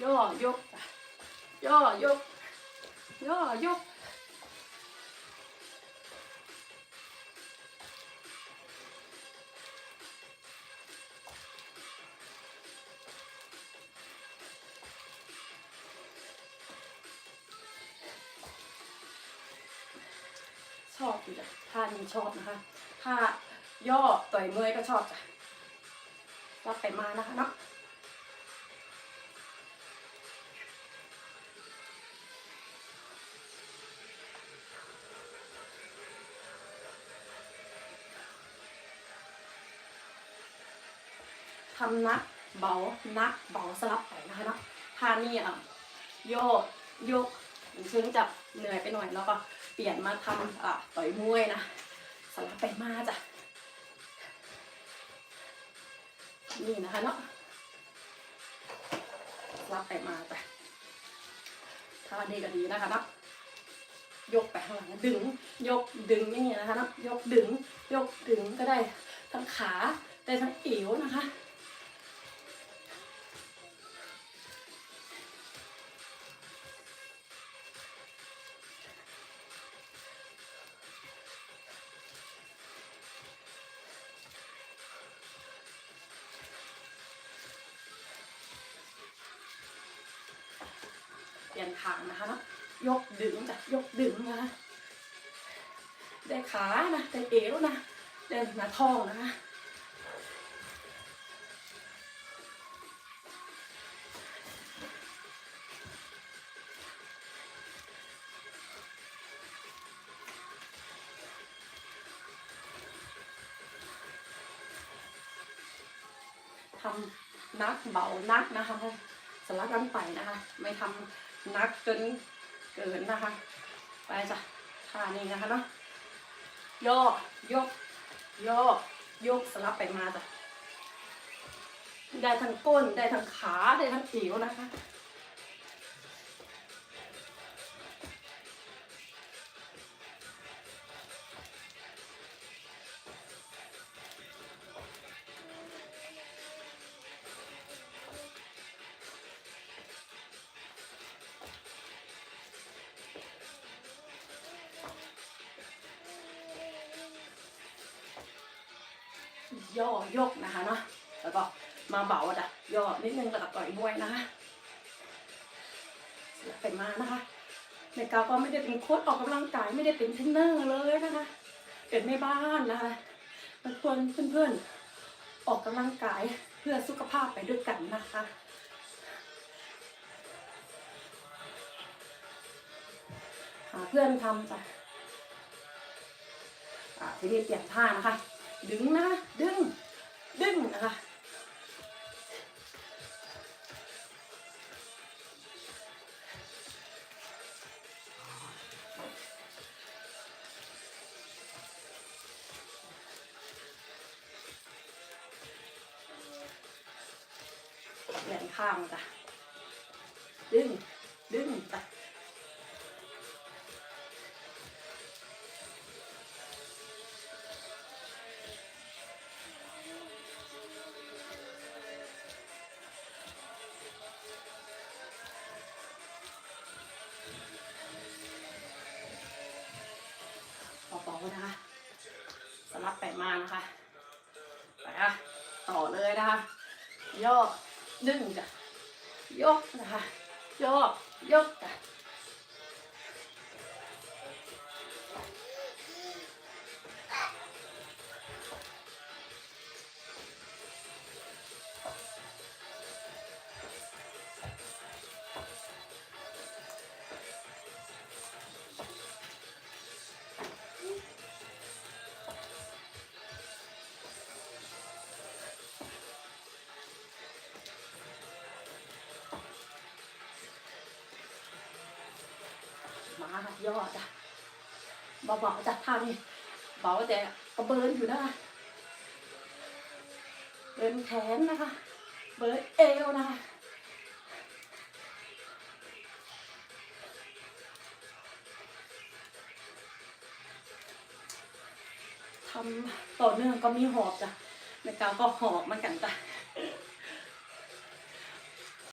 ย่อยก ย่อยก ย่อยก ชอบอยู่จ้ะท่านี้ชอบนะคะถ้าย่อต่อยเมื่อยก็ชอบจ้ะรับไปมานะคะเนาะ ทำนักเบานักเบาสลับไปนะคะเนาะท่านี้อะโยกยกซึ่งจะเหนื่อยไปหน่อยแล้วก็เปลี่ยนมาทำอะต่อยมวยนะสลับไปมาจ้ะนี่นะคะเนาะสลับไปมาจ้ะท่านี้ก็ดีนะคะเนาะยกไปข้างหลังดึง ยกดึงอย่างนี้นะคะเนาะยกดึง ยกดึงก็ได้ทั้งขาได้ทั้งเอวนะคะ เปลี่ยนขางนะคะเนาะยกดึงจ้ะยกดึงนะคะได้ขานะได้เอวนะได้หน้าท้องนะคะทำนักเบานักนะคะสลับกันไปนะคะ ไม่ทำ นักเกินเกินนะคะ ไปจ้ะท่านี้นะคะเนาะย่อยกย่อยกสลับไปมาจ้ะได้ทั้งก้นได้ทั้งขาได้ทั้งเอวนะคะ ย่อยกนะคะเนาะแล้วก็มาเบาจ้ะย่อนิดนึงแล้วก็ต่อยมวยนะคะสลับไปมานะคะในกาวก็ไม่ได้เป็นโค้ชออกกำลังกายไม่ได้เป็นเทรนเนอร์เลยนะคะเป็นแม่บ้านนะคะมันควรเพื่อนๆออกกำลังกายเพื่อสุขภาพไปด้วยกันนะคะหาเพื่อนทำจ้ะอะทีนี้เปลี่ยนท่านะคะ ดึงนะดึง ดึงนะคะแหลนข้างจ้ะดึง ไปมานะคะ ไปค่ะ ต่อเลยนะคะ ย่อ ดึงจ้ะยกนะคะ ย่อยกจ้ะ ค่ะย่อจ้ะเบาๆจ้ะท่านี้เบาแต่กระเบินอยู่นะคะเบินแขนนะคะ เบินเอวนะคะทำต่อเนื่องก็มีหอบจ้ะในกาวก็หอบเหมือนกันจ้ะ